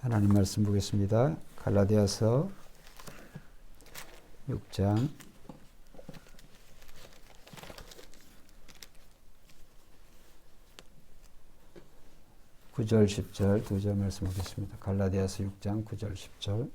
하나님 말씀 보겠습니다. 갈라디아서 6장 9절 10절 두 절 말씀 보겠습니다. 갈라디아서 6장 9절 10절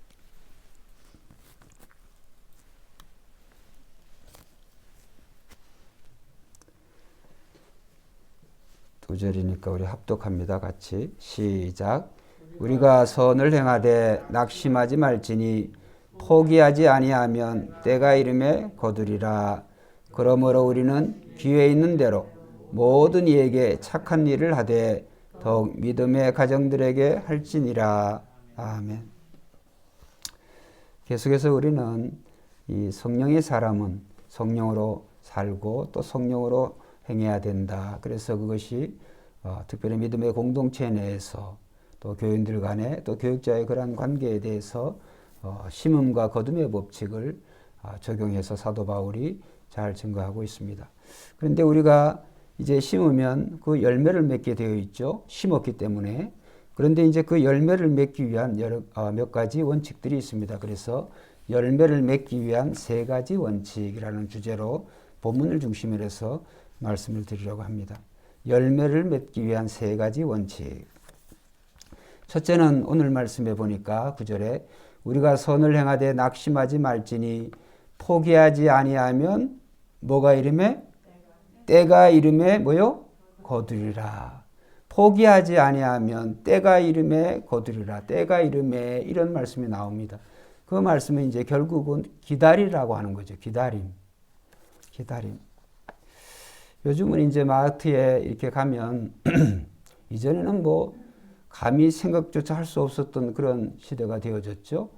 두 절이니까 우리 합독합니다. 같이 시작. 우리가 선을 행하되 낙심하지 말지니 포기하지 아니하면 때가 이름에 거두리라. 그러므로 우리는 기회 있는 대로 모든 이에게 착한 일을 하되 더욱 믿음의 가정들에게 할지니라. 아멘. 계속해서 우리는 이 성령의 사람은 성령으로 살고 또 성령으로 행해야 된다. 그래서 그것이 어, 특별히 믿음의 공동체 내에서 또 교인들 간에 또 교육자의 그러한 관계에 대해서 어, 심음과 거둠의 법칙을 어, 적용해서 사도 바울이 잘 증거하고 있습니다. 그런데 우리가 이제 심으면 그 열매를 맺게 되어 있죠. 심었기 때문에. 그런데 이제 그 열매를 맺기 위한 여러, 어, 몇 가지 원칙들이 있습니다. 그래서 열매를 맺기 위한 세 가지 원칙이라는 주제로 본문을 중심으로 해서 말씀을 드리려고 합니다. 열매를 맺기 위한 세 가지 원칙. 첫째는 오늘 말씀해 보니까 구절에 우리가 선을 행하되 낙심하지 말지니 포기하지 아니하면 뭐가 이름에 때가 이름에 뭐요? 거두리라. 포기하지 아니하면 때가 이름에 거두리라. 때가 이름에 이런 말씀이 나옵니다. 그 말씀은 이제 결국은 기다리라고 하는 거죠. 기다림. 기다림. 요즘은 이제 마트에 이렇게 가면 이전에는 뭐 감히 생각조차 할 수 없었던 그런 시대가 되어졌죠.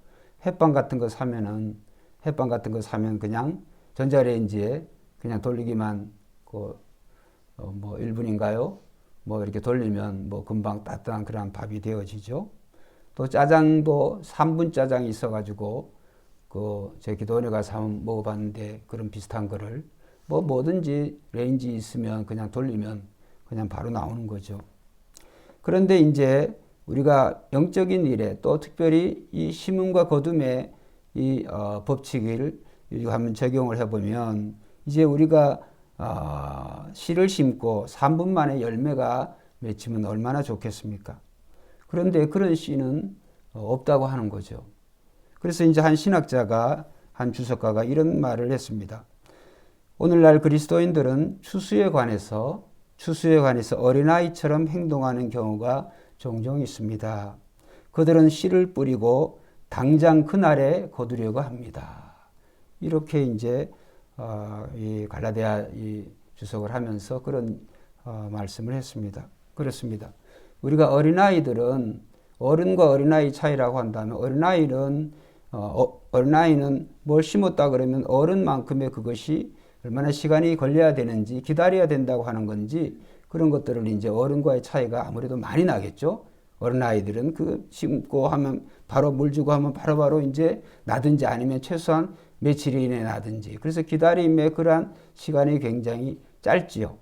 햇반 같은 거 사면은 햇반 같은 거 사면 그냥 전자레인지에 그냥 돌리기만 그뭐 어 1분인가요? 뭐 이렇게 돌리면 뭐 금방 따뜻한 그런 밥이 되어지죠. 또 짜장도 3분 짜장이 있어가지고 그 제 기도원에 가서 먹어봤는데 그런 비슷한 거를 뭐 뭐든지 레인지 있으면 그냥 돌리면 그냥 바로 나오는 거죠. 그런데 이제 우리가 영적인 일에 또 특별히 이 심음과 거둠의 이 어, 법칙을 한번 적용을 해보면 이제 우리가 어, 씨를 심고 3분 만에 열매가 맺히면 얼마나 좋겠습니까? 그런데 그런 씨는 없다고 하는 거죠. 그래서 이제 한 신학자가 한 주석가가 이런 말을 했습니다. 오늘날 그리스도인들은 추수에 관해서 추수에 관해서 어린아이처럼 행동하는 경우가 종종 있습니다. 그들은 씨를 뿌리고 당장 그날에 거두려고 합니다. 이렇게 이제 어, 이 갈라디아 이 주석을 하면서 그런 어, 말씀을 했습니다. 그렇습니다. 우리가 어린아이들은 어른과 어린아이 차이라고 한다면 어린아이는 어, 어린아이는 뭘 심었다 그러면 어른만큼의 그것이 얼마나 시간이 걸려야 되는지 기다려야 된다고 하는 건지 그런 것들을 이제 어른과의 차이가 아무래도 많이 나겠죠. 어른 아이들은 그 심고 하면 바로 물 주고 하면 바로바로 바로 이제 나든지 아니면 최소한 며칠 이내 나든지 그래서 기다림의 그러한 시간이 굉장히 짧지요.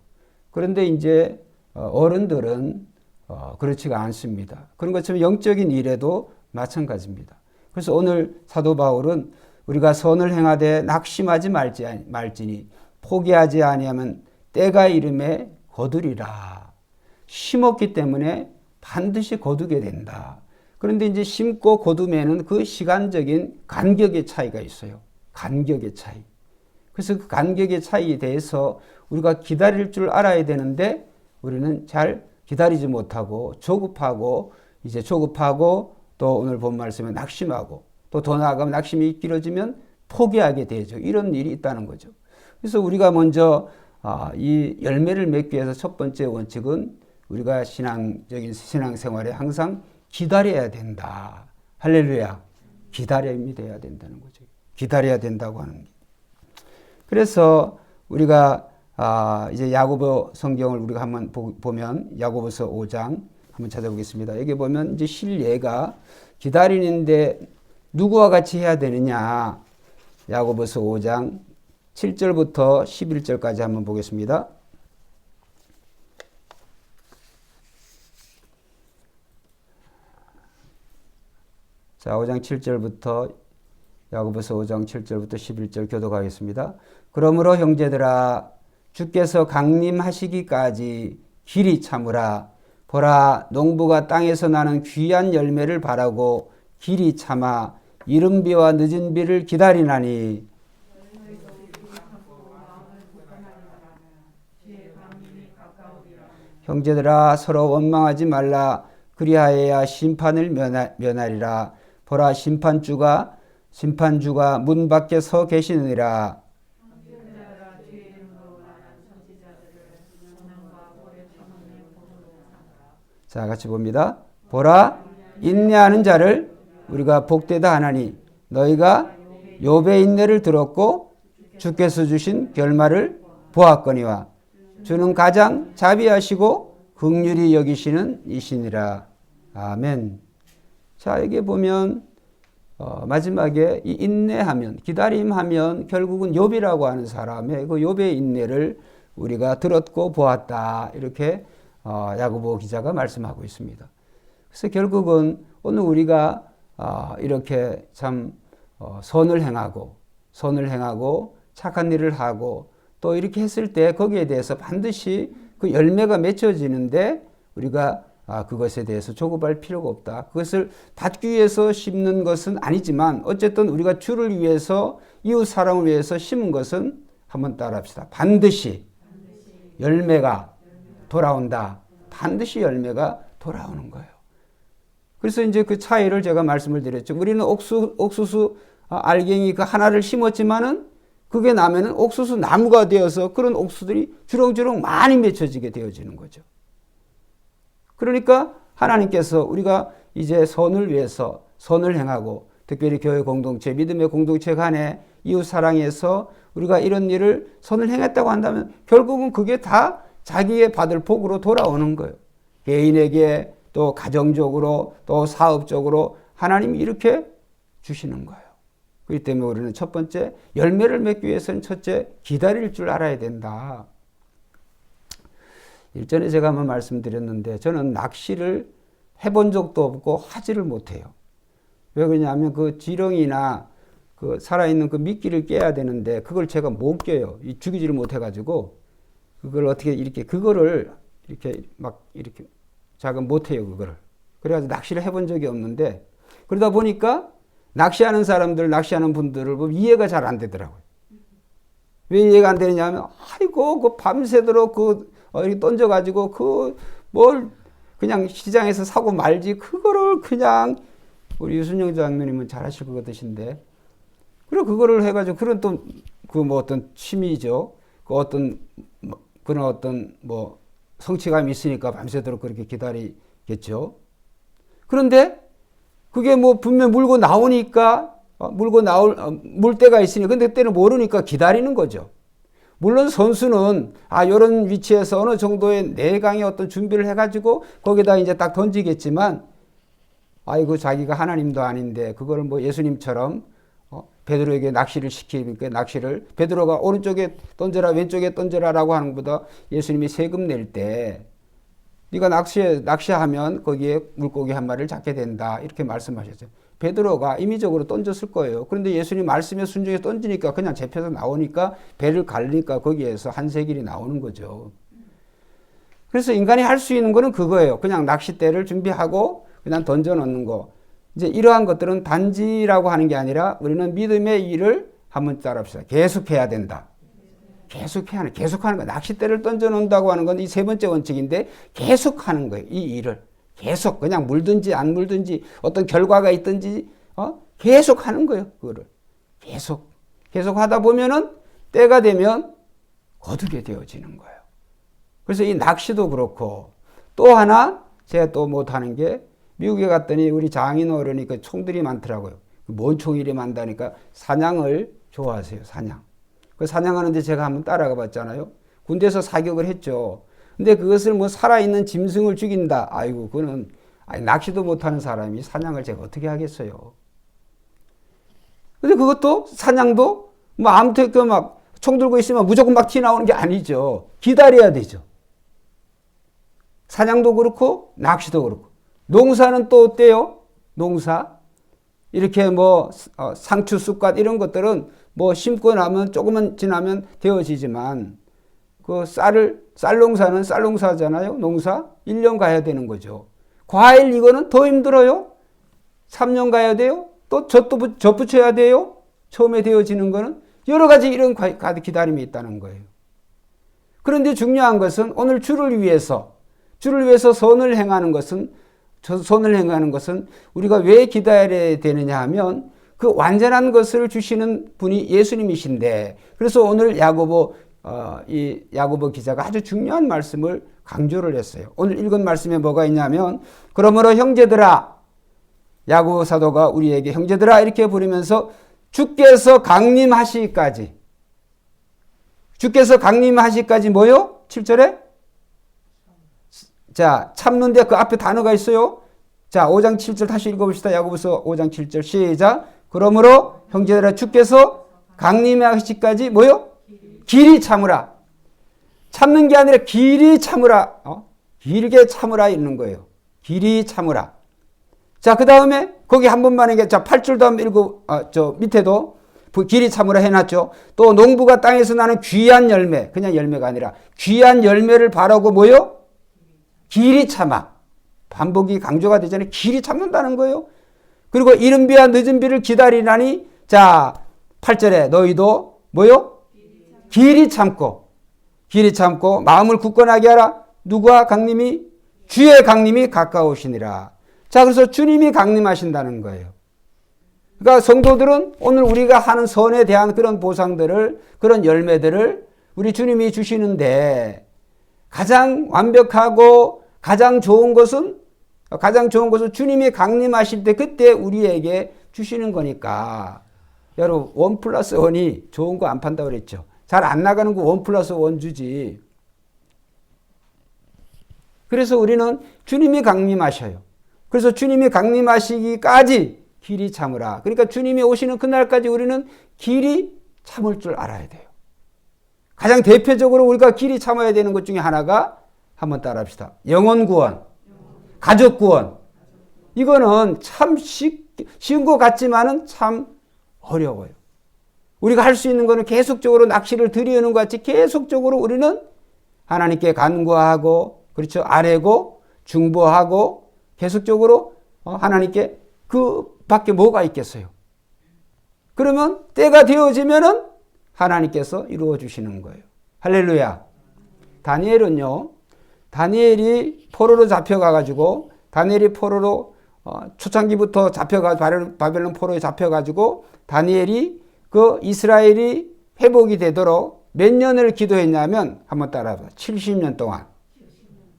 그런데 이제 어, 어른들은 어, 그렇지가 않습니다. 그런 것처럼 영적인 일에도 마찬가지입니다. 그래서 오늘 사도 바울은 우리가 선을 행하되 낙심하지 말지, 말지니 포기하지 아니하면 때가 이름에 거두리라. 심었기 때문에 반드시 거두게 된다. 그런데 이제 심고 거두면은 그 시간적인 간격의 차이가 있어요. 간격의 차이. 그래서 그 간격의 차이에 대해서 우리가 기다릴 줄 알아야 되는데 우리는 잘 기다리지 못하고 조급하고 이제 조급하고 또 오늘 본 말씀에 낙심하고 또 더 나아가면 낙심이 길어지면 포기하게 되죠. 이런 일이 있다는 거죠. 그래서 우리가 먼저 아, 이 열매를 맺기 위해서 첫 번째 원칙은 우리가 신앙적인 신앙생활에 항상 기다려야 된다. 할렐루야. 기다림이 돼야 된다는 거죠. 기다려야 된다고 하는 게. 그래서 우리가 아, 이제 야고보 성경을 우리가 한번 보, 면 야고보서 5장 한번 찾아보겠습니다. 여기 보면 이제 실례가 기다리는데 누구와 같이 해야 되느냐? 야고보서 5장 7절부터 11절까지 한번 보겠습니다. 자, 5장 7절부터 야고보서 5장 7절부터 11절 교독하겠습니다. 그러므로 형제들아 주께서 강림하시기까지 길이 참으라 보라 농부가 땅에서 나는 귀한 열매를 바라고 길이 참아 이른 비와 늦은 비를 기다리나니. 형제들아 서로 원망하지 말라. 그리하여야 심판을 면하, 면하 리라. 보라 심판주가 심판주가 문 밖에 서 계시느니라. 자 같이 봅니다. 보라 인내하는 자를 우리가 복되다 하나니 너희가 욥의 인내를 들었고 주께서 주신 결말을 보았거니와 주는 가장 자비하시고 극률이 여기시는 이시니라. 아멘. 자, 여기 보면 어, 마지막에 이 인내하면 기다림하면 결국은 욥이라고 하는 사람의 그 욥의 인내를 우리가 들었고 보았다. 이렇게 어, 야고보 기자가 말씀하고 있습니다. 그래서 결국은 오늘 우리가 어, 이렇게 참 어, 선을 행하고 선을 행하고 착한 일을 하고 또 이렇게 했을 때 거기에 대해서 반드시 그 열매가 맺혀지는데 우리가 아, 그것에 대해서 조급할 필요가 없다. 그것을 받기 위해서 심는 것은 아니지만 어쨌든 우리가 주를 위해서 이웃 사랑을 위해서 심은 것은 한번 따라합시다. 반드시 열매가 돌아온다. 반드시 열매가 돌아오는 거예요. 그래서 이제 그 차이를 제가 말씀을 드렸죠. 우리는 옥수, 옥수수 아, 알갱이 그 하나를 심었지만은 그게 나면은 옥수수 나무가 되어서 그런 옥수들이 주렁주렁 많이 맺혀지게 되어지는 거죠. 그러니까 하나님께서 우리가 이제 선을 위해서 선을 행하고 특별히 교회 공동체, 믿음의 공동체 간에 이웃 사랑에서 우리가 이런 일을 선을 행했다고 한다면 결국은 그게 다 자기의 받을 복으로 돌아오는 거예요. 개인에게 또 가정적으로 또 사업적으로 하나님이 이렇게 주시는 거예요. 그렇기 때문에 우리는 첫 번째 열매를 맺기 위해서는 첫째 기다릴 줄 알아야 된다. 일전에 제가 한번 말씀드렸는데 저는 낚시를 해본 적도 없고 하지를 못해요. 왜 그러냐면 그 지렁이나 그 살아있는 그 미끼를 깨야 되는데 그걸 제가 못 깨요. 이 죽이지를 못해가지고 그걸 어떻게 이렇게 그거를 이렇게 막 이렇게 자가 못해요 그거를. 그래가지고 낚시를 해본 적이 없는데 그러다 보니까 낚시하는 사람들, 낚시하는 분들을 보면 이해가 잘 안 되더라고요. 왜 이해가 안 되느냐 하면, 아이고, 그 밤새도록 그, 어, 이렇게 던져가지고, 그, 뭘, 그냥 시장에서 사고 말지, 그거를 그냥, 우리 유순영 장로님은 잘 하실 것 같으신데, 그리고 그거를 해가지고, 그런 또, 그 뭐 어떤 취미죠. 그 어떤, 뭐 그런 어떤 뭐, 성취감이 있으니까 밤새도록 그렇게 기다리겠죠. 그런데, 그게 뭐 분명 물고 나오니까 어, 물고 나올 어, 물 때가 있으니 근데 그때는 모르니까 기다리는 거죠. 물론 선수는 아 이런 위치에서 어느 정도의 내강의 어떤 준비를 해가지고 거기다 이제 딱 던지겠지만 아이고 자기가 하나님도 아닌데 그걸 뭐 예수님처럼 어, 베드로에게 낚시를 시키니까 낚시를 베드로가 오른쪽에 던져라 왼쪽에 던져라라고 하는 것보다 예수님이 세금 낼 때 네가 낚시에 낚시하면 거기에 물고기 한 마리를 잡게 된다 이렇게 말씀하셨죠. 베드로가 임의적으로 던졌을 거예요. 그런데 예수님 말씀에 순종해 던지니까 그냥 잡혀서 나오니까 배를 갈리니까 거기에서 한 세길이 나오는 거죠. 그래서 인간이 할 수 있는 거는 그거예요. 그냥 낚싯대를 준비하고 그냥 던져 넣는 거. 이제 이러한 것들은 단지라고 하는 게 아니라 우리는 믿음의 일을 한번 따라합시다. 계속해야 된다. 계속해야 하는, 계속하는 거예요. 낚싯대를 던져놓는다고 하는 건 이 세 번째 원칙인데 계속하는 거예요. 이 일을. 계속 그냥 물든지 안 물든지 어떤 결과가 있든지 어? 계속 하는 거예요. 그거를. 계속. 계속 하다 보면은 때가 되면 거두게 되어지는 거예요. 그래서 이 낚시도 그렇고 또 하나 제가 또 못하는 게 미국에 갔더니 우리 장인 어른이 그 총들이 많더라고요. 뭔 총이리 많다니까 사냥을 좋아하세요. 사냥. 그 사냥하는데 제가 한번 따라가 봤잖아요. 군대에서 사격을 했죠. 근데 그것을 뭐 살아있는 짐승을 죽인다. 아이고, 그거는, 아니, 낚시도 못하는 사람이 사냥을 제가 어떻게 하겠어요. 근데 그것도 사냥도 뭐 아무튼 그막 총 들고 있으면 무조건 막 튀어나오는 게 아니죠. 기다려야 되죠. 사냥도 그렇고 낚시도 그렇고. 농사는 또 어때요? 농사. 이렇게 뭐 어, 상추, 쑥갓 이런 것들은 뭐 심고 나면 조금만 지나면 되어지지만 그 쌀을 쌀 농사는 쌀 농사잖아요. 농사 1년 가야 되는 거죠. 과일 이거는 더 힘들어요. 3년 가야 돼요. 또 젖도 부- 젖 붙여야 돼요. 처음에 되어지는 거는 여러 가지 이런 과- 가- 기다림이 있다는 거예요. 그런데 중요한 것은 오늘 주를 위해서 주를 위해서 선을 행하는 것은 저 선을 행하는 것은 우리가 왜 기다려야 되느냐 하면 그 완전한 것을 주시는 분이 예수님이신데 그래서 오늘 야고보 어, 이 야고보 기자가 아주 중요한 말씀을 강조를 했어요. 오늘 읽은 말씀에 뭐가 있냐면 그러므로 형제들아 야고보 사도가 우리에게 형제들아 이렇게 부르면서 주께서 강림하시기까지 주께서 강림하시기까지 뭐요? 7절에 자, 참는데 그 앞에 단어가 있어요. 자, 5장 7절 다시 읽어봅시다. 야고보서 5장 7절 시작. 그러므로 형제들아 주께서 강림하시기까지 뭐요? 길이 참으라. 참는 게 아니라 길이 참으라. 어? 길게 참으라 있는 거예요. 길이 참으라. 자, 그 다음에 거기 한 번만 이게 자, 8절도 한번 읽고, 아, 저 밑에도 부- 길이 참으라 해놨죠. 또 농부가 땅에서 나는 귀한 열매, 그냥 열매가 아니라 귀한 열매를 바라고 뭐요? 길이 참아. 반복이 강조가 되잖아요. 길이 참는다는 거예요. 그리고 이른 비와 늦은 비를 기다리나니 자, 8절에 너희도 뭐요? 길이 참고 길이 참고 마음을 굳건하게 하라. 누구와 강림이 주의 강림이 가까우시니라. 자, 그래서 주님이 강림하신다는 거예요. 그러니까 성도들은 오늘 우리가 하는 선에 대한 그런 보상들을 그런 열매들을 우리 주님이 주시는데 가장 완벽하고 가장 좋은 것은 가장 좋은 것은 주님이 강림하실 때 그때 우리에게 주시는 거니까 여러분 원 플러스 원이 좋은 거 안 판다고 그랬죠. 잘 안 나가는 거 원 플러스 원 주지. 그래서 우리는 주님이 강림하셔요. 그래서 주님이 강림하시기까지 길이 참으라. 그러니까 주님이 오시는 그날까지 우리는 길이 참을 줄 알아야 돼요. 가장 대표적으로 우리가 길이 참아야 되는 것 중에 하나가 한번 따라합시다. 영혼 구원, 가족 구원. 이거는 참 쉽, 쉬운 것 같지만은 참 어려워요. 우리가 할 수 있는 거는 계속적으로 낚시를 들이우는 것 같이 계속적으로 우리는 하나님께 간구하고 그렇죠 아뢰고 중보하고 계속적으로 어, 하나님께 그 밖에 뭐가 있겠어요? 그러면 때가 되어지면은 하나님께서 이루어 주시는 거예요. 할렐루야. 다니엘은요. 다니엘이 포로로 잡혀가 가지고 다니엘이 포로로 어, 초창기부터 잡혀가 바벨- 바벨론 포로에 잡혀 가지고 다니엘이 그 이스라엘이 회복이 되도록 몇 년을 기도했냐면 한번 따라봐. 70년 동안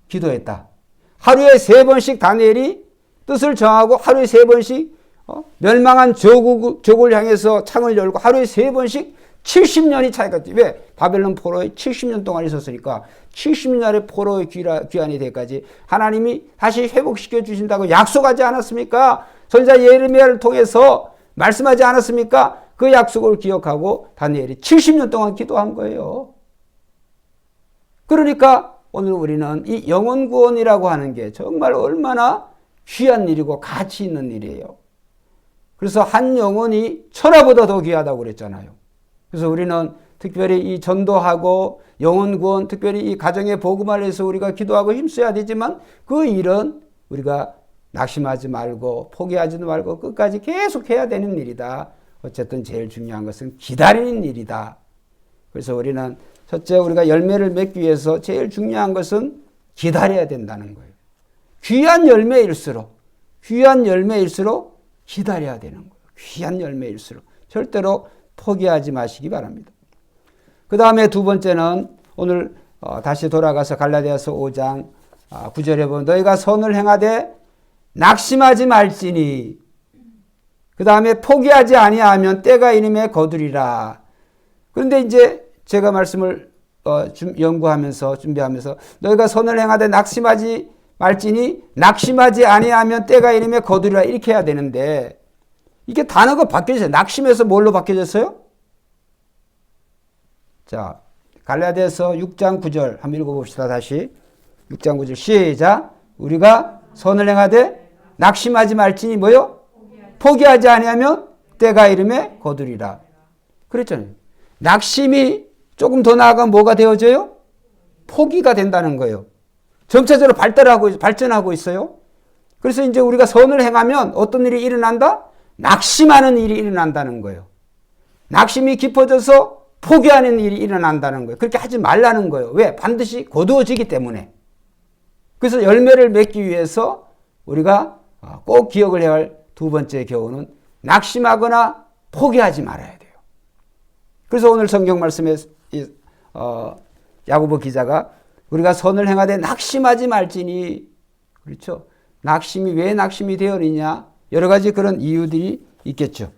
기도했다. 하루에 세 번씩 다니엘이 뜻을 정하고 하루에 세 번씩 어? 멸망한 저국, 적을 향해서 창을 열고 하루에 세 번씩 70년이 차이가 돼. 왜? 바벨론 포로에 70년 동안 있었으니까 70년의 포로의 귀환이 되까지 하나님이 다시 회복시켜 주신다고 약속하지 않았습니까? 선자 예레미야를 통해서 말씀하지 않았습니까? 그 약속을 기억하고 다니엘이 70년 동안 기도한 거예요. 그러니까 오늘 우리는 이 영혼 구원이라고 하는 게 정말 얼마나 귀한 일이고 가치 있는 일이에요. 그래서 한 영혼이 천하보다 더 귀하다고 그랬잖아요. 그래서 우리는 특별히 이 전도하고 영혼 구원, 특별히 이 가정의 복음을 위해서 우리가 기도하고 힘써야 되지만 그 일은 우리가 낙심하지 말고 포기하지 말고 끝까지 계속 해야 되는 일이다. 어쨌든 제일 중요한 것은 기다리는 일이다. 그래서 우리는 첫째 우리가 열매를 맺기 위해서 제일 중요한 것은 기다려야 된다는 거예요. 귀한 열매일수록 귀한 열매일수록 기다려야 되는 거예요. 귀한 열매일수록 절대로 포기하지 마시기 바랍니다. 그 다음에 두 번째는 오늘 어, 다시 돌아가서 갈라디아서 5장 9절에 보면 너희가 선을 행하되 낙심하지 말지니 그 다음에 포기하지 아니하면 때가 이름에 거두리라. 그런데 이제 제가 말씀을 어, 좀 연구하면서 준비하면서 너희가 선을 행하되 낙심하지 말지니 낙심하지 아니하면 때가 이름에 거두리라 이렇게 해야 되는데 이게 단어가 바뀌어졌어요. 낙심에서 뭘로 바뀌어졌어요? 자, 갈라디아서 6장 9절 한번 읽어봅시다. 다시 6장 9절 시작. 우리가 선을 행하되 낙심하지 말지니 뭐요? 포기하지 아니하면 때가 이름에 거두리라. 그랬잖아요. 낙심이 조금 더 나아가면 뭐가 되어져요? 포기가 된다는 거예요. 점차적으로 발달하고 발전하고 있어요. 그래서 이제 우리가 선을 행하면 어떤 일이 일어난다? 낙심하는 일이 일어난다는 거예요. 낙심이 깊어져서 포기하는 일이 일어난다는 거예요. 그렇게 하지 말라는 거예요. 왜? 반드시 거두어지기 때문에. 그래서 열매를 맺기 위해서 우리가 꼭 기억을 해야 할 두 번째 교훈은 낙심하거나 포기하지 말아야 돼요. 그래서 오늘 성경 말씀에 이, 어, 야고보 기자가 우리가 선을 행하되 낙심하지 말지니 그렇죠. 낙심이 왜 낙심이 되었느냐 여러 가지 그런 이유들이 있겠죠.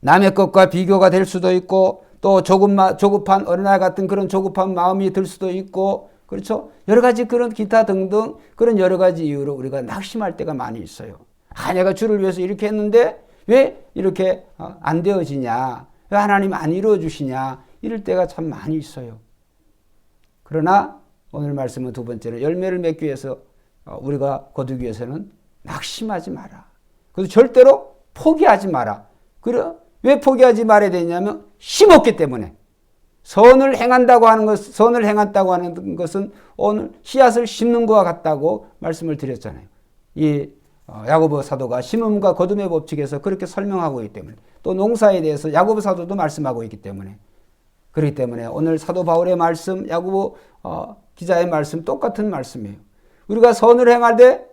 남의 것과 비교가 될 수도 있고 또 조급마, 조급한 어린아이 같은 그런 조급한 마음이 들 수도 있고 그렇죠. 여러 가지 그런 기타 등등 그런 여러 가지 이유로 우리가 낙심할 때가 많이 있어요. 아, 내가 주를 위해서 이렇게 했는데 왜 이렇게 어, 안 되어지냐? 왜 하나님 안 이루어 주시냐? 이럴 때가 참 많이 있어요. 그러나 오늘 말씀은 두 번째는 열매를 맺기 위해서 어, 우리가 거두기 위해서는 낙심하지 마라. 그래서 절대로 포기하지 마라. 그래 왜 포기하지 말아야 되냐면 심었기 때문에 선을 행한다고 하는 것, 선을 행한다고 하는 것은 오늘 씨앗을 심는 것과 같다고 말씀을 드렸잖아요. 이 어, 야고보 사도가 심음과 거둠의 법칙에서 그렇게 설명하고 있기 때문에 또 농사에 대해서 야고보 사도도 말씀하고 있기 때문에 그렇기 때문에 오늘 사도 바울의 말씀, 야고보 어, 기자의 말씀 똑같은 말씀이에요. 우리가 선을 행할 때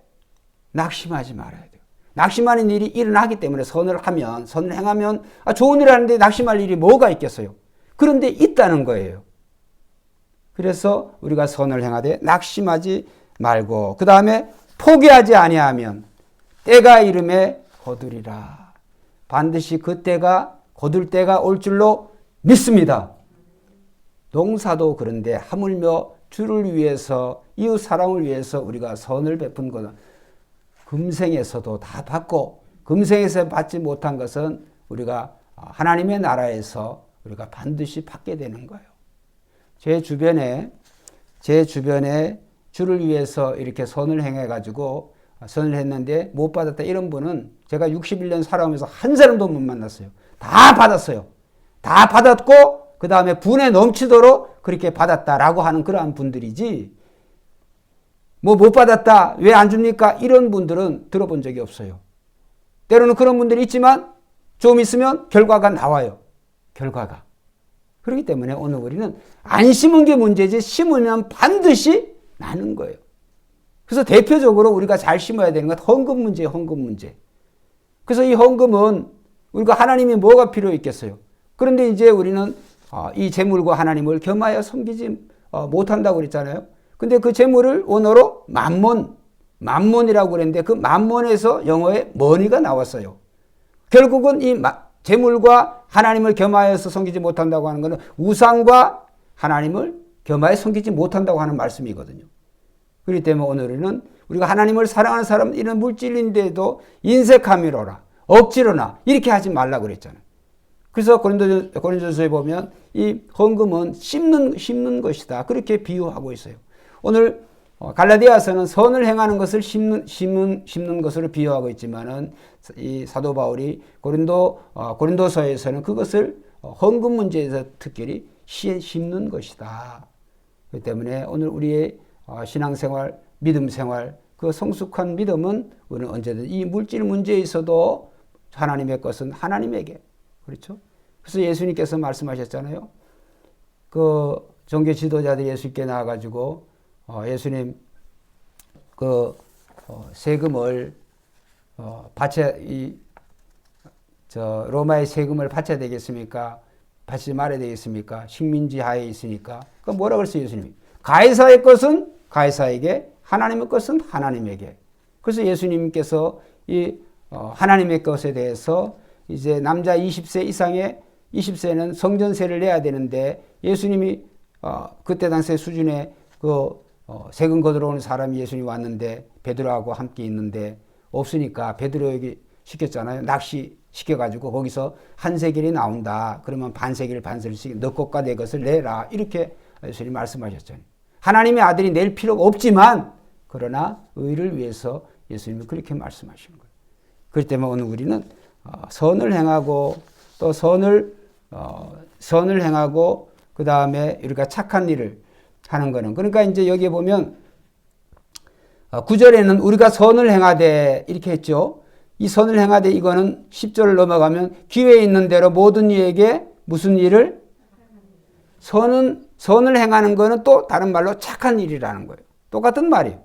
낙심하지 말아야 돼요. 낙심하는 일이 일어나기 때문에 선을 하면 선을 행하면 아, 좋은 일 하는데 낙심할 일이 뭐가 있겠어요? 그런데 있다는 거예요. 그래서 우리가 선을 행하되 낙심하지 말고 그 다음에 포기하지 아니하면 때가 이름에 거두리라. 반드시 그 때가 거둘 때가 올 줄로 믿습니다. 농사도 그런데 하물며 주를 위해서 이웃 사랑을 위해서 우리가 선을 베푼 것은 금생에서도 다 받고 금생에서 받지 못한 것은 우리가 하나님의 나라에서 우리가 반드시 받게 되는 거예요. 제 주변에 제 주변에 주를 위해서 이렇게 선을 행해 가지고 선을 했는데 못 받았다 이런 분은 제가 61년 살아오면서 한 사람도 못 만났어요. 다 받았어요. 다 받았고 그 다음에 분에 넘치도록 그렇게 받았다라고 하는 그러한 분들이지 뭐 못 받았다 왜 안 줍니까 이런 분들은 들어본 적이 없어요. 때로는 그런 분들이 있지만 좀 있으면 결과가 나와요. 결과가. 그렇기 때문에 오늘 우리는 안 심은 게 문제지 심으면 반드시 나는 거예요. 그래서 대표적으로 우리가 잘 심어야 되는 건 헌금 문제예요. 헌금 문제. 그래서 이 헌금은 우리가 하나님이 뭐가 필요 있겠어요. 그런데 이제 우리는 어, 이 재물과 하나님을 겸하여 섬기지 어, 못한다고 그랬잖아요. 근데 그 재물을 원어로 만몬, 만몬이라고 그랬는데 그 만몬에서 영어에 머니가 나왔어요. 결국은 이 재물과 하나님을 겸하여서 섬기지 못한다고 하는 것은 우상과 하나님을 겸하여 섬기지 못한다고 하는 말씀이거든요. 그렇기 때문에 오늘은 우리가 하나님을 사랑하는 사람은 이런 물질인데도 인색함이로라 억지로나 이렇게 하지 말라 그랬잖아요. 그래서 고린도 고린도서에 보면 이 헌금은 심는 심는 것이다 그렇게 비유하고 있어요. 오늘 어, 갈라디아서는 선을 행하는 것을 심는 심는 심는 것으로 비유하고 있지만은 이 사도 바울이 고린도 어, 고린도서에서는 그것을 어, 헌금 문제에서 특별히 심는 것이다. 그렇기 때문에 오늘 우리의 신앙생활, 믿음 생활, 그 성숙한 믿음은 우리는 언제든 이 물질 문제에 있어도 하나님의 것은 하나님에게 그렇죠. 그래서 예수님께서 말씀하셨잖아요. 그 종교 지도자들이 예수님께 나와가지고 어, 예수님 그 어, 세금을 어, 바쳐 이저 로마의 세금을 바쳐야 되겠습니까? 바치지 말아야 되겠습니까? 식민지 하에 있으니까. 그 뭐라 그랬어요, 예수님이? 가이사의 것은 가이사에게, 하나님의 것은 하나님에게. 그래서 예수님께서 이 어, 하나님의 것에 대해서 이제 남자 20세 이상의 20세는 성전세를 내야 되는데 예수님이 어, 그때 당시 수준의 그 어, 세금 거들어 오는 사람이 예수님 왔는데 베드로하고 함께 있는데 없으니까 베드로에게 시켰잖아요. 낚시 시켜가지고 거기서 한 세겔이 나온다. 그러면 반 세겔 반 세겔씩 너 것과 내 것을 내라. 이렇게 예수님 말씀하셨잖아요. 하나님의 아들이 낼 필요가 없지만 그러나 의를 위해서 예수님이 그렇게 말씀하시는 거예요. 그렇기 때문에 오늘 우리는 어, 선을 행하고 또 선을 어, 선을 행하고 그 다음에 우리가 착한 일을 하는 거는 그러니까 이제 여기에 보면 어, 9절에는 우리가 선을 행하되 이렇게 했죠. 이 선을 행하되 이거는 10절을 넘어가면 기회 있는 대로 모든 이에게 무슨 일을 선은 선을 행하는 거는 또 다른 말로 착한 일이라는 거예요. 똑같은 말이에요.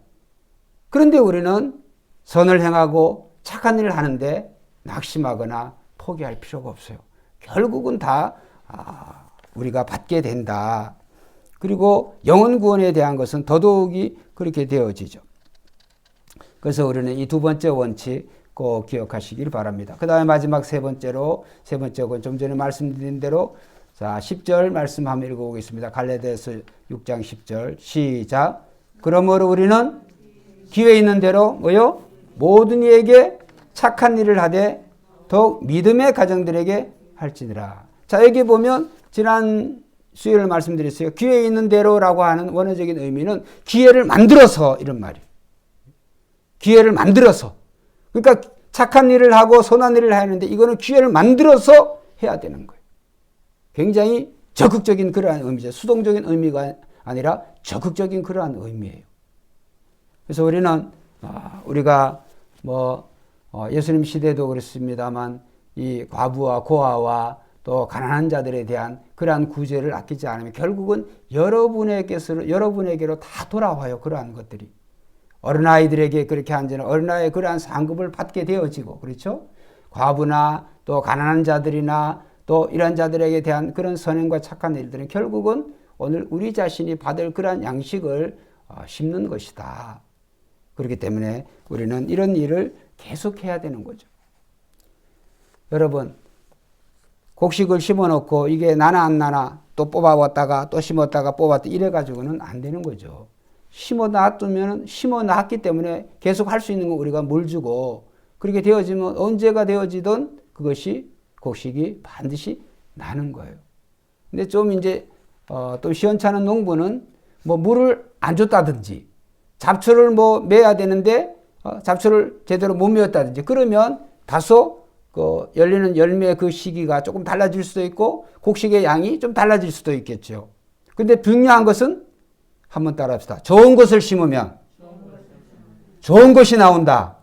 그런데 우리는 선을 행하고 착한 일을 하는데 낙심하거나 포기할 필요가 없어요. 결국은 다 아, 우리가 받게 된다. 그리고 영혼 구원에 대한 것은 더더욱이 그렇게 되어지죠. 그래서 우리는 이 두 번째 원칙 꼭 기억하시길 바랍니다. 그 다음에 마지막 세 번째로, 세 번째 건 좀 전에 말씀드린 대로 자, 10절 말씀 한번 읽어보겠습니다. 갈레데서 6장 10절 시작. 그러므로 우리는 기회 있는 대로 뭐요? 모든 이에게 착한 일을 하되 더욱 믿음의 가정들에게 할지니라. 자, 여기 보면 지난 수요일 말씀드렸어요. 기회 있는 대로라고 하는 원어적인 의미는 기회를 만들어서 이런 말이에요. 기회를 만들어서. 그러니까 착한 일을 하고 선한 일을 하는데 이거는 기회를 만들어서 해야 되는 거예요. 굉장히 적극적인 그러한 의미죠. 수동적인 의미가 아니라 적극적인 그러한 의미예요. 그래서 우리는 아, 우리가 뭐 어, 예수님 시대도 그렇습니다만 이 과부와 고아와 또 가난한 자들에 대한 그러한 구제를 아끼지 않으면 결국은 여러분에게서 여러분에게로 다 돌아와요. 그러한 것들이. 어린아이들에게 그렇게 한지는 어린아이의 그러한 상급을 받게 되어지고 그렇죠? 과부나 또 가난한 자들이나 또 이런 자들에게 대한 그런 선행과 착한 일들은 결국은 오늘 우리 자신이 받을 그러한 양식을 어, 심는 것이다. 그렇기 때문에 우리는 이런 일을 계속해야 되는 거죠. 여러분, 곡식을 심어 놓고 이게 나나 안 나나 또 뽑아왔다가 또 심었다가 뽑았다 이래 가지고는 안 되는 거죠. 심어 놔두면 심어 놨기 때문에 계속 할 수 있는 거 우리가 물 주고 그렇게 되어지면 언제가 되어지든 그것이 곡식이 반드시 나는 거예요. 근데 좀 이제 어, 또 시원찮은 농부는 뭐 물을 안 줬다든지 잡초를 뭐 매야 되는데 어, 잡초를 제대로 못 메웠다든지 그러면 다소 그 열리는 열매 그 시기가 조금 달라질 수도 있고 곡식의 양이 좀 달라질 수도 있겠죠. 근데 중요한 것은 한번 따라합시다. 좋은 것을 심으면 좋은 것이 나온다.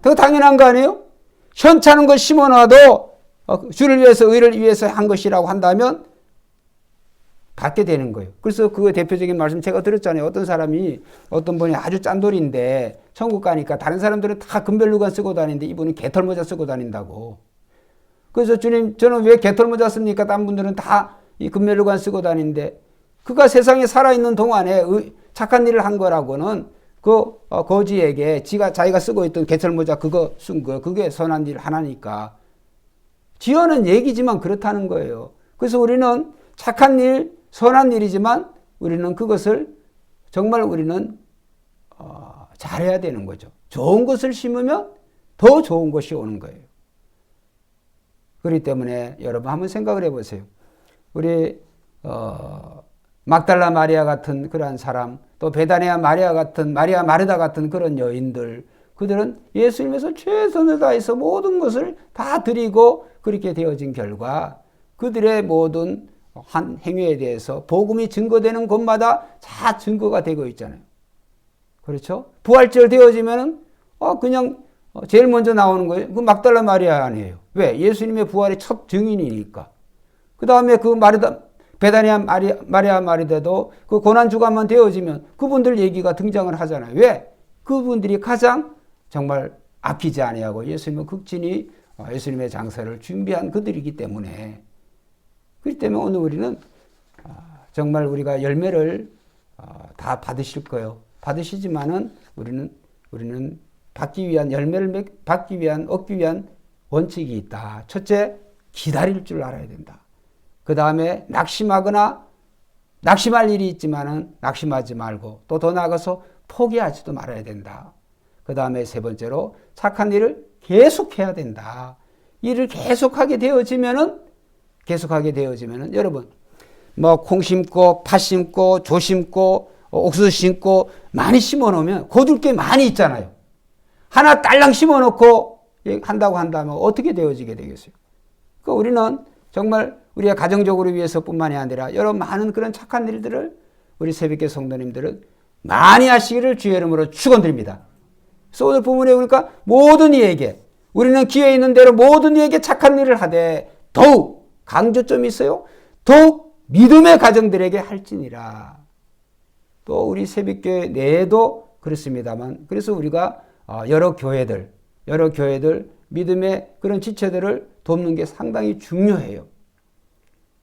더 당연한 거 아니에요? 현찮은 것 심어놔도 어, 주를 위해서 의를 위해서 한 것이라고 한다면 받게 되는 거예요. 그래서 그 대표적인 말씀 제가 들었잖아요. 어떤 사람이 어떤 분이 아주 짠돌인데 천국 가니까 다른 사람들은 다 금별루간 쓰고 다니는데 이분은 개털모자 쓰고 다닌다고. 그래서 주님 저는 왜 개털모자 씁니까? 다른 분들은 다 이 금별루간 쓰고 다니는데 그가 세상에 살아있는 동안에 착한 일을 한 거라고는 그 어, 거지에게 지가 자기가 쓰고 있던 개털모자 그거 쓴 거, 그게 선한 일 하나니까. 지어는 얘기지만 그렇다는 거예요. 그래서 우리는 착한 일, 선한 일이지만 우리는 그것을 정말 우리는 어, 잘해야 되는 거죠. 좋은 것을 심으면 더 좋은 것이 오는 거예요. 그렇기 때문에 여러분 한번 생각을 해보세요. 우리 어, 막달라 마리아 같은 그러한 사람, 또 베다니아 마리아 같은 마리아 마르다 같은 그런 여인들, 그들은 예수님에서 최선을 다해서 모든 것을 다 드리고 그렇게 되어진 결과 그들의 모든 한 행위에 대해서 복음이 증거되는 곳마다 다 증거가 되고 있잖아요. 그렇죠? 부활절 되어지면은 어 그냥 제일 먼저 나오는 거예요. 그 막달라 마리아 아니에요. 왜? 예수님의 부활의 첫 증인이니까. 그 다음에 그 마르다 베다니아 마리아, 마리아 마리다도 그 고난 주간만 되어지면 그분들 얘기가 등장을 하잖아요. 왜? 그분들이 가장 정말 아끼지 아니하고 예수님은 극진히 어, 예수님의 장사를 준비한 그들이기 때문에 그렇기 때문에 오늘 우리는 아, 정말 우리가 열매를 어, 다 받으실 거예요. 받으시지만은 우리는 우리는 받기 위한 열매를 받기 위한 얻기 위한 원칙이 있다. 첫째, 기다릴 줄 알아야 된다. 그 다음에 낙심하거나 낙심할 일이 있지만은 낙심하지 말고 또 더 나아가서 포기하지도 말아야 된다. 그 다음에 세 번째로 착한 일을 계속해야 된다. 일을 계속하게 되어지면은 계속하게 되어지면은 여러분 뭐 콩 심고 팥 심고 조 심고 옥수수 심고 많이 심어 놓으면 거둘 게 많이 있잖아요. 하나 딸랑 심어 놓고 한다고 한다면 어떻게 되어지게 되겠어요? 그 우리는 정말 우리가 가정적으로 위해서뿐만이 아니라 여러 많은 그런 착한 일들을 우리 새벽교 성도님들은 많이 하시기를 주의 이름으로 축원드립니다. 그래서 오늘 본문에 보니까 모든 이에게 우리는 기회 있는 대로 모든 이에게 착한 일을 하되 더욱 강조점이 있어요. 더욱 믿음의 가정들에게 할지니라. 또 우리 새벽교회 내에도 그렇습니다만 그래서 우리가 어, 여러 교회들 여러 교회들 믿음의 그런 지체들을 돕는 게 상당히 중요해요.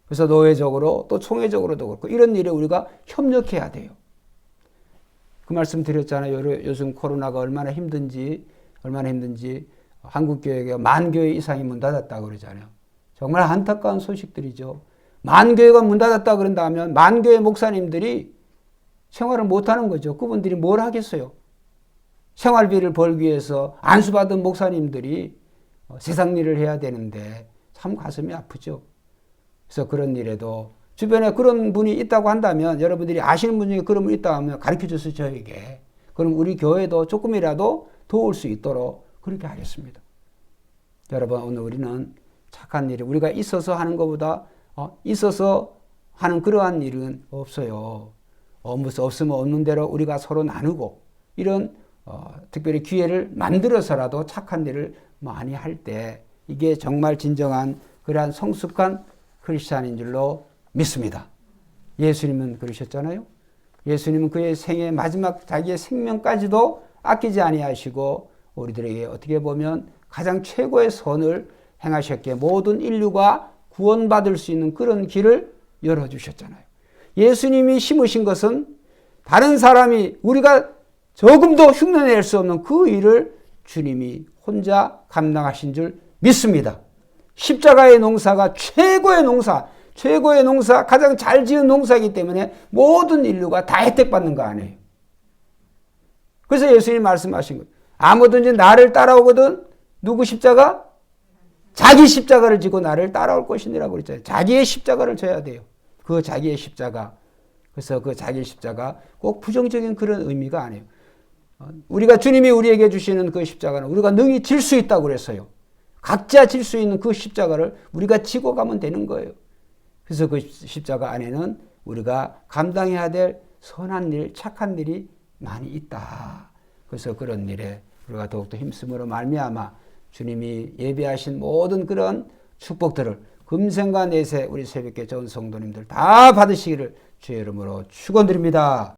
그래서 노회적으로 또 총회적으로도 그렇고 이런 일에 우리가 협력해야 돼요. 그 말씀 드렸잖아요. 요즘 코로나가 얼마나 힘든지 얼마나 힘든지 한국 교회가 만 교회 이상이 문 닫았다고 그러잖아요. 정말 안타까운 소식들이죠. 만 교회가 문 닫았다 그런다면 만 교회 목사님들이 생활을 못 하는 거죠. 그분들이 뭘 하겠어요? 생활비를 벌기 위해서 안수받은 목사님들이 어, 세상 일을 해야 되는데 참 가슴이 아프죠. 그래서 그런 일에도 주변에 그런 분이 있다고 한다면 여러분들이 아시는 분 중에 그런 분 있다 하면 가르쳐 주세요 저에게. 그럼 우리 교회도 조금이라도 도울 수 있도록 그렇게 하겠습니다. 여러분 오늘 우리는 착한 일이 우리가 있어서 하는 것보다 어, 있어서 하는 그러한 일은 없어요. 어, 무슨 없으면 없는 대로 우리가 서로 나누고 이런 어, 특별히 기회를 만들어서라도 착한 일을 많이 할 때 이게 정말 진정한 그러한 성숙한 크리스찬인 줄로 믿습니다. 예수님은 그러셨잖아요. 예수님은 그의 생애 마지막 자기의 생명까지도 아끼지 아니하시고 우리들에게 어떻게 보면 가장 최고의 선을 행하셨기에 모든 인류가 구원받을 수 있는 그런 길을 열어주셨잖아요. 예수님이 심으신 것은 다른 사람이 우리가 조금도 흉내낼 수 없는 그 일을 주님이 혼자 감당하신 줄 믿습니다. 십자가의 농사가 최고의 농사, 최고의 농사, 가장 잘 지은 농사이기 때문에 모든 인류가 다 혜택받는 거 아니에요. 그래서 예수님이 말씀하신 거예요. 아무든지 나를 따라오거든 누구 십자가? 자기 십자가를 지고 나를 따라올 것이니라고 그랬잖아요. 자기의 십자가를 져야 돼요. 그 자기의 십자가. 그래서 그 자기의 십자가 꼭 부정적인 그런 의미가 아니에요. 우리가 주님이 우리에게 주시는 그 십자가는 우리가 능히 질 수 있다고 그랬어요. 각자 질 수 있는 그 십자가를 우리가 지고 가면 되는 거예요. 그래서 그 십자가 안에는 우리가 감당해야 될 선한 일, 착한 일이 많이 있다. 그래서 그런 일에 우리가 더욱더 힘쓰므로 말미암아 주님이 예비하신 모든 그런 축복들을 금생과 내세 우리 새벽에 좋은 성도님들 다 받으시기를 주의 이름으로 축원드립니다.